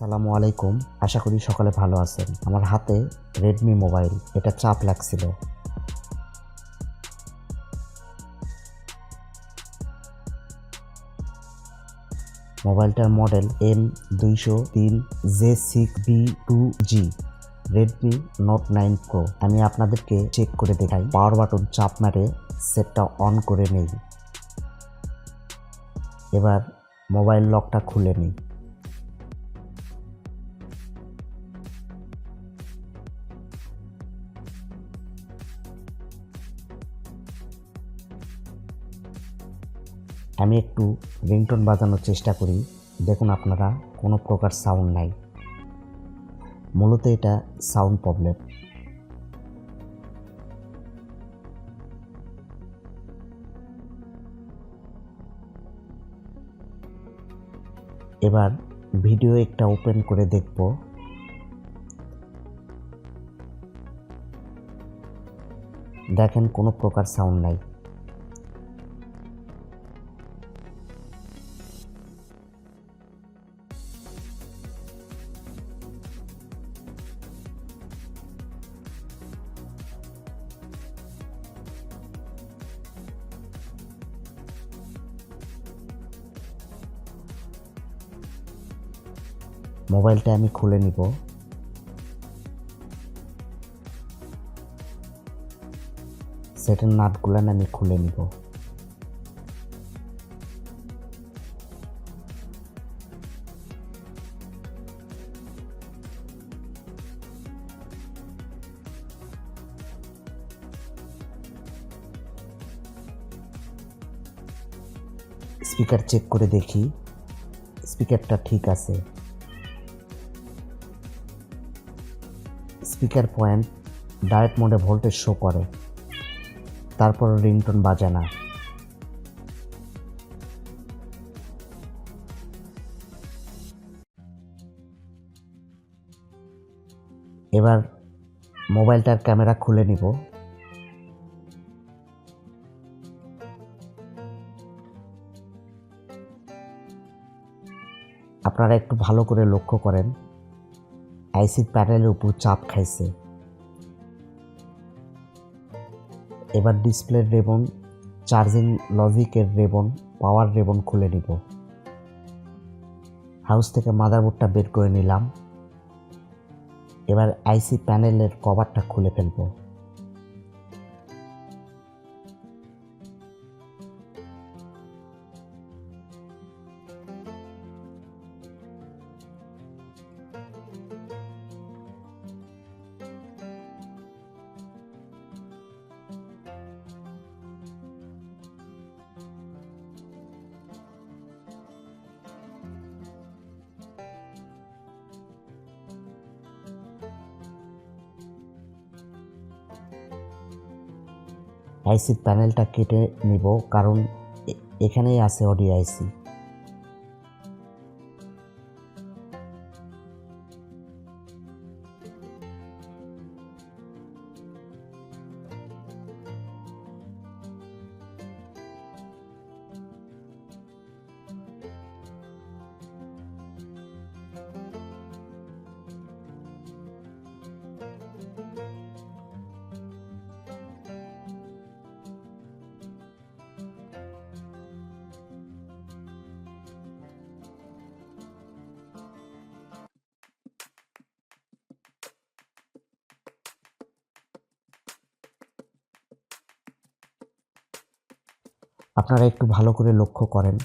আসসালামু আলাইকুম। আশা করি সকালে ভালো আছেন। আমার হাতে রেডমি মোবাইল এটা চাপ লাগছিল। মোবাইলটার মডেল এম দুইশো তিন J six B two G. Redmi note nine pro আমি আপনাদেরকে চেক করে দেখাই। পাওয়ার বাটন চাপ মারে সেটটা অন করে নেই। এবার মোবাইল লকটা খুলে নিই। আমি একটু রিংটোন বাজানোর চেষ্টা করি। দেখুন আপনারা, কোনো প্রকার সাউন্ড নাই। মূলত এটা সাউন্ড প্রবলেম এবার ভিডিও একটা ওপেন করে দেখব। দেখেন কোনো প্রকার সাউন্ড নাই। মোবাইলটা আমি খুলে নিব। সেটার নাটগুলান আমি খুলে নিব। স্পিকার চেক করে দেখি। স্পিকারটা ঠিক আছে। স্পিকার পয়েন্ট ডায়েট মোডে ভোল্টেজ শো করে। তারপর রিংটোন বাজে না। এবার মোবাইলটার ক্যামেরা খুলে নিব। আপনারা একটু ভালো করে লক্ষ্য করেন। আইসি প্যানেলের উপর চাপ খাইছে এবার ডিসপ্লের রেবন চার্জিং লজিকের রেবন পাওয়ার রেবন খুলে নিব হাউস থেকে মাদারবোর্ডটা বের করে নিলাম। এবার আইসি প্যানেলের কভারটা খুলে ফেলব। আইসির প্যানেলটা কেটে নিব কারণ এখানেই আছে অডিও আপনারা একটু ভালো করে লক্ষ্য করেন।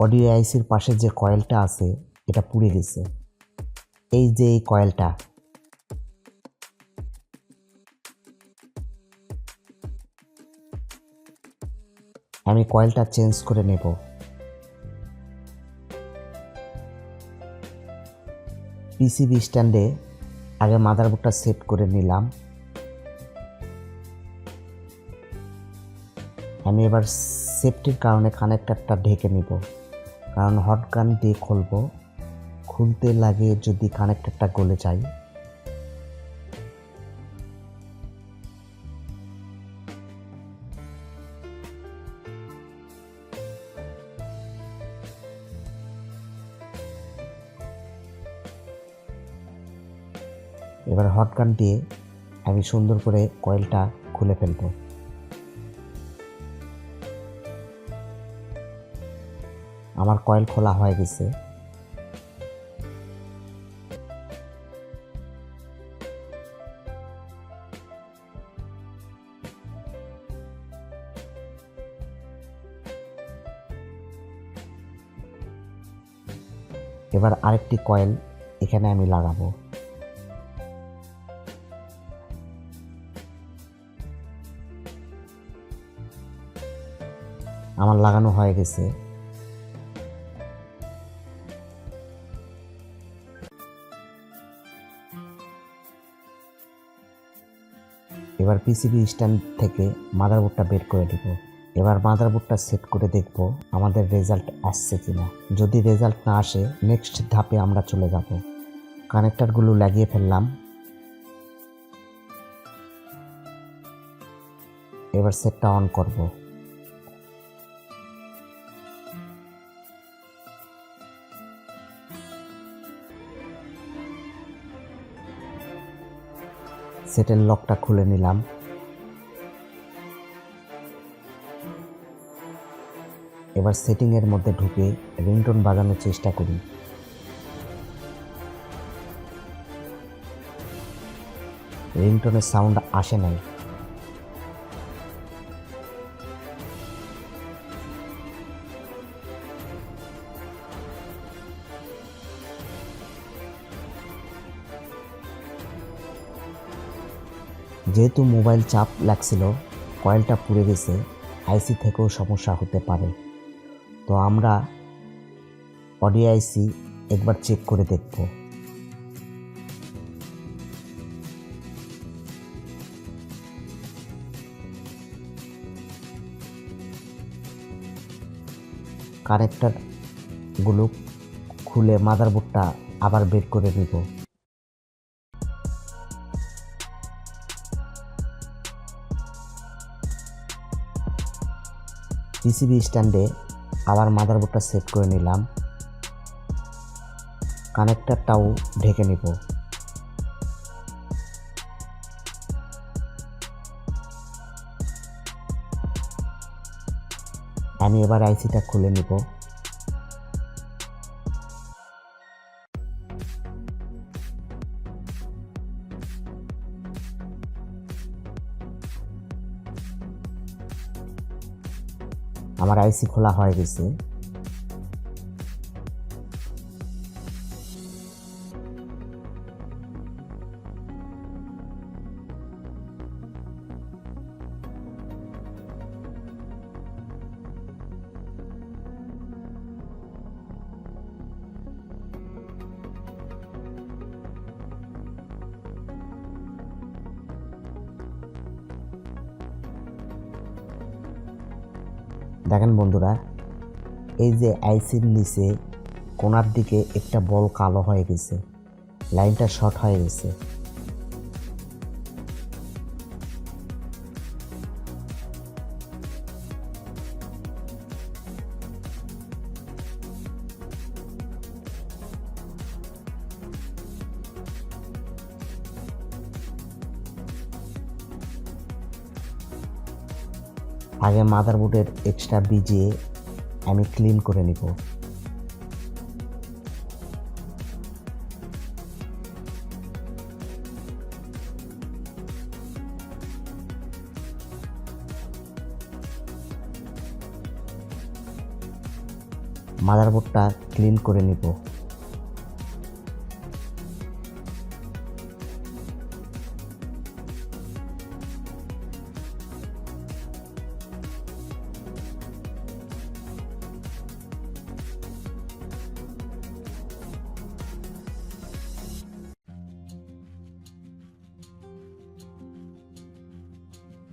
অডিও আইসির পাশে যে কয়েলটা আছে, এটা পুড়ে গেছে। এই যে এই কয়েলটা। আমি কয়েলটা চেঞ্জ করে নেব। পিসিবি স্ট্যান্ডে আগে মাদারবোর্ডটা সেট করে নিলাম। আমি এবার সেফটির কারণে কানেক্টারটা ঢেকে নিব। কারণ হট গান দিয়ে খুলবো। খুলতে লাগে যদি কানেক্টারটা গলে যায়। এবার হট গান দিয়ে আমি সুন্দর করে কয়েলটা খুলে ফেলব। আমার কয়েল খোলা হয়ে গেছে। এবার আরেকটি কয়েল এখানে আমি লাগাবো। আমার লাগানো হয়ে গেছে। এবার পিসিবি স্ট্যান্ড থেকে মাদারবোর্ডটা বের করে দিব। এবার মাদারবোর্ডটা সেট করে দেখব আমাদের রেজাল্ট আসছে কিনা। যদি রেজাল্ট না আসে নেক্সট ধাপে আমরা চলে যাব। কানেক্টরগুলো লাগিয়ে ফেললাম। এবার সেটটা অন করব। সেটের লকটা খুলে নিলাম। এবার সেটিংয়ের মধ্যে ঢুকে রিংটোন বাজানোর চেষ্টা করি। রিংটোনের সাউন্ড আসে নাই। যেহেতু মোবাইল চাপ লাগছিল, কয়েলটা পুড়ে গেছে, আইসি থেকেও সমস্যা হতে পারে। তো আমরা অডিও আইসি একবার চেক করে দেখব। কানেক্টরগুলো খুলে মাদারবোর্ডটা আবার বের করে নিব। পিসিবি স্ট্যান্ডে আবার মাদারবোর্ডটা সেট করে নিলাম। কানেক্টারটাও ঢেকে নিব। আমি এবার আইসিটা খুলে নিব। আইসি খোলা হয়ে গেছে। দেখেন বন্ধুরা, এই যে আইসির নিচে কোনার দিকে একটা বল কালো হয়ে গেছে, লাইনটা শর্ট হয়ে গেছে। আগে মাদারবোর্ডের এক্সট্রা বিজিয়ে আমি ক্লিন করে নিব। মাদারবোর্ডটা ক্লিন করে নিব।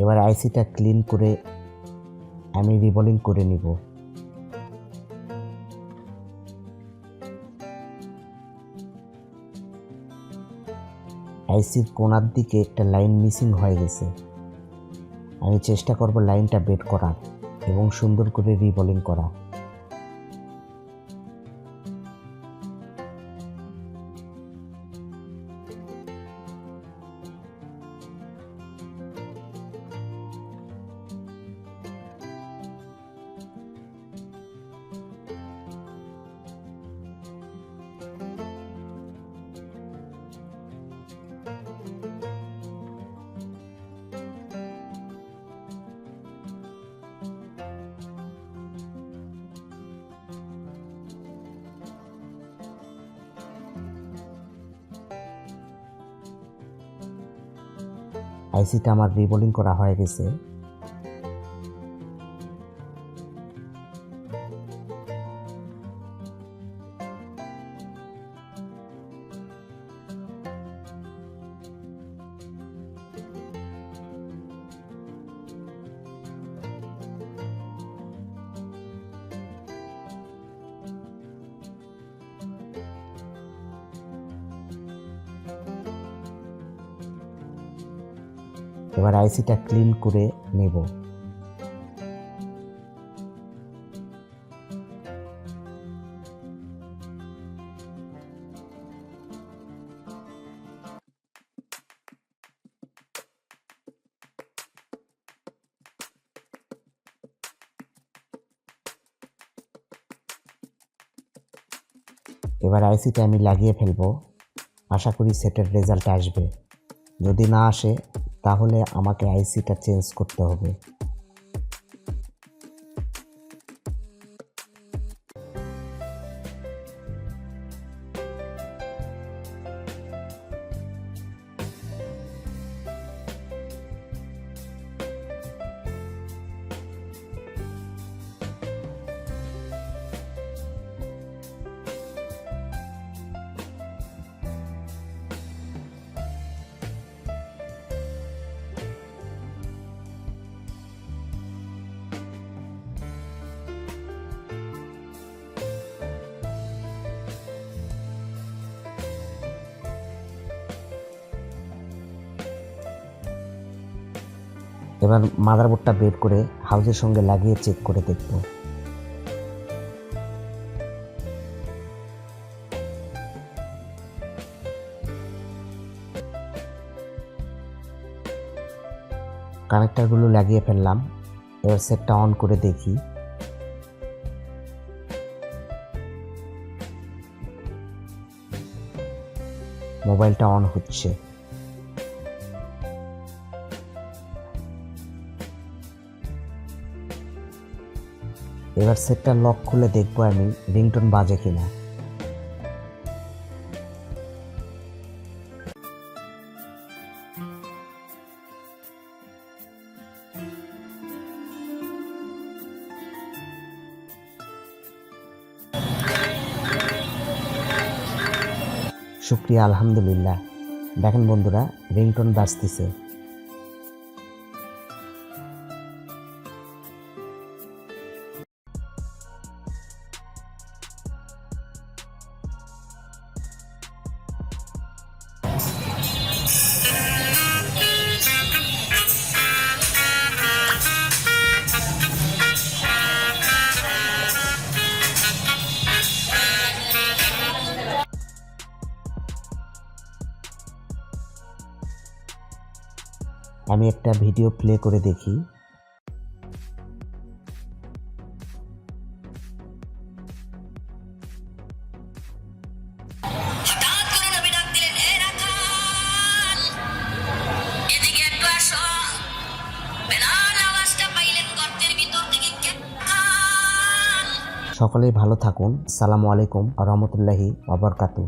এবার আইসিটা ক্লিন করে আমি রিবলিং করে নিব। আইসির কোনার দিকে একটা লাইন মিসিং হয়ে গেছে। আমি চেষ্টা করব লাইনটা বেড করার এবং সুন্দর করে রিবলিং করা। আইসিটা আমার রিবোলিং করা হয়ে গেছে। এবার আইসিটা ক্লিন করে নেব। এবার আইসিটা আমি লাগিয়ে ফেলব। আশা করি সেটের রেজাল্ট আসবে। যদি না আসে তাহলে আমাকে আইসিটা চেঞ্জ করতে হবে। এবার মাদারবোর্ডটা বের করে হাউজের সঙ্গে লাগিয়ে চেক করে দেখব। কানেক্টারগুলো লাগিয়ে ফেললাম। এবার সেটটা অন করে দেখি। মোবাইলটা অন হচ্ছে। এবার সেটটা লক খুলে দেখব আমি, রিংটোন বাজে কিনা। শুক্রিয়া, আলহামদুলিল্লাহ। দেখেন বন্ধুরা, রিংটোন বাজতেছে। আমি একটা ভিডিও প্লে করে দেখি। সকলেই ভালো থাকুন। সালামু আলাইকুম রহমতুল্লাহি আবরকাতু